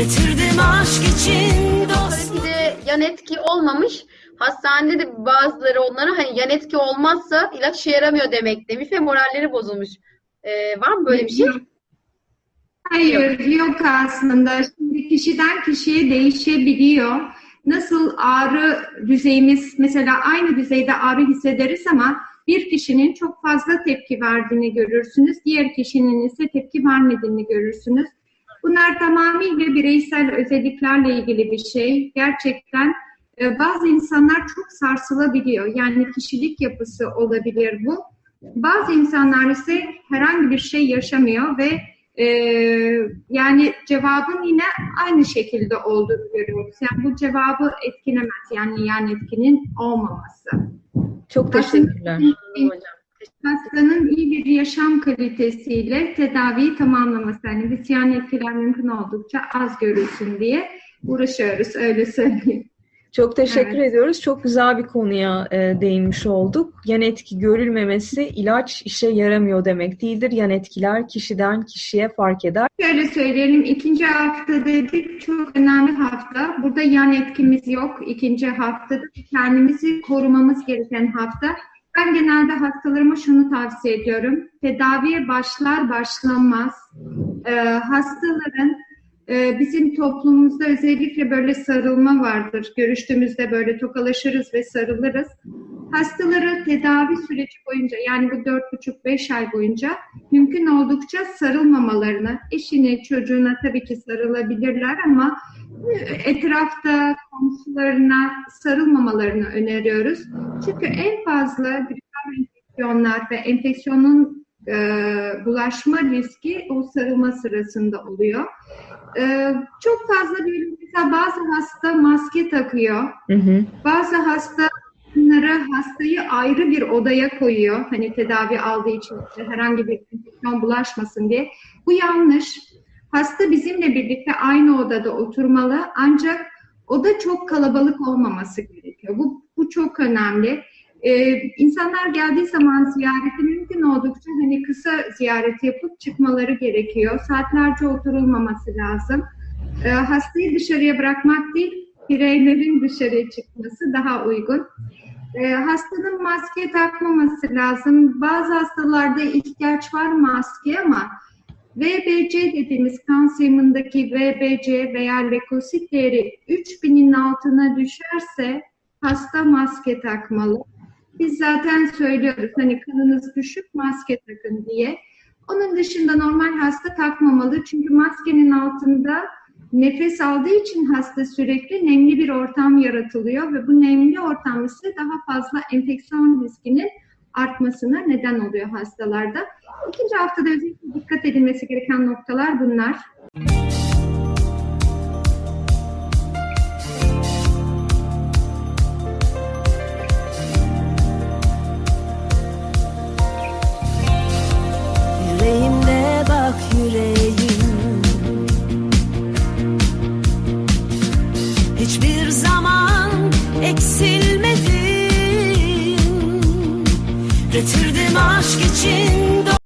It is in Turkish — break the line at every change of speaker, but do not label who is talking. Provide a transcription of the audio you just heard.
Getirdim aşk için dost. yan etki olmamış. Hastanede de bazıları onlara hani yan etki olmazsa ilaç işe yaramıyor demek demiş ve moralleri bozulmuş. Ee, var mı böyle bir şey?
Hayır yok aslında. Şimdi kişiden kişiye değişebiliyor. Nasıl ağrı düzeyimiz mesela aynı düzeyde ağrı hissederiz ama bir kişinin çok fazla tepki verdiğini görürsünüz. Diğer kişinin ise tepki vermediğini görürsünüz. Bunlar tamamıyla bireysel özelliklerle ilgili bir şey. Gerçekten e, bazı insanlar çok sarsılabiliyor. Yani kişilik yapısı olabilir bu. Bazı insanlar ise herhangi bir şey yaşamıyor ve e, yani cevabın yine aynı şekilde olduğunu görüyoruz. Yani bu cevabı etkilemez. Yani yan etkinin olmaması.
Çok teşekkürler.
Hocam.
Hastanın iyi bir yaşam kalitesiyle tedaviyi tamamlaması. Yani biz yan etkiler mümkün oldukça az görülsün diye uğraşıyoruz öyle söyleyeyim.
Çok teşekkür
Evet.
ediyoruz. Çok güzel bir konuya e, değinmiş olduk. Yan etki görülmemesi ilaç işe yaramıyor demek değildir. Yan etkiler kişiden kişiye fark eder.
Şöyle söyleyelim, ikinci hafta dedik çok önemli hafta. Burada yan etkimiz yok. İkinci haftada kendimizi korumamız gereken hafta. Ben genelde hastalarıma şunu tavsiye ediyorum. Tedaviye başlar başlanmaz e, hastaların e, bizim toplumumuzda özellikle böyle sarılma vardır. Görüştüğümüzde böyle tokalaşırız ve sarılırız. Hastaları tedavi süreci boyunca yani bu dört buçuk beş ay boyunca mümkün oldukça sarılmamalarını, eşine, çocuğuna tabii ki sarılabilirler ama etrafta komşularına sarılmamalarını öneriyoruz. Çünkü en fazla gripal enfeksiyonlar ve enfeksiyonun e, bulaşma riski o sarılma sırasında oluyor. E, çok fazla bir mesela bazı hasta maske takıyor.
Hı hı.
Bazı hastalara hastayı ayrı bir odaya koyuyor. Hani tedavi aldığı için herhangi bir enfeksiyon bulaşmasın diye. Bu yanlış. Hasta bizimle birlikte aynı odada oturmalı ancak oda çok kalabalık olmaması gerekiyor. Bu, bu çok önemli. Ee, insanlar geldiği zaman ziyarete mümkün oldukça hani kısa ziyaret yapıp çıkmaları gerekiyor. Saatlerce oturulmaması lazım. Ee, hastayı dışarıya bırakmak değil, bireylerin dışarıya çıkması daha uygun. Ee, hastanın maske takmaması lazım. Bazı hastalarda ihtiyaç var maske ama VBC dediğimiz kan sayımındaki VBC veya leukosit değeri 3000'in altına düşerse hasta maske takmalı. Biz zaten söylüyoruz hani kanınız düşük maske takın diye. Onun dışında normal hasta takmamalı çünkü maskenin altında nefes aldığı için hasta sürekli nemli bir ortam yaratılıyor ve bu nemli ortam ise daha fazla enfeksiyon riskinin artmasına neden oluyor hastalarda. İkinci haftada özellikle dikkat edilmesi gereken noktalar bunlar.
Getirdim aşk için.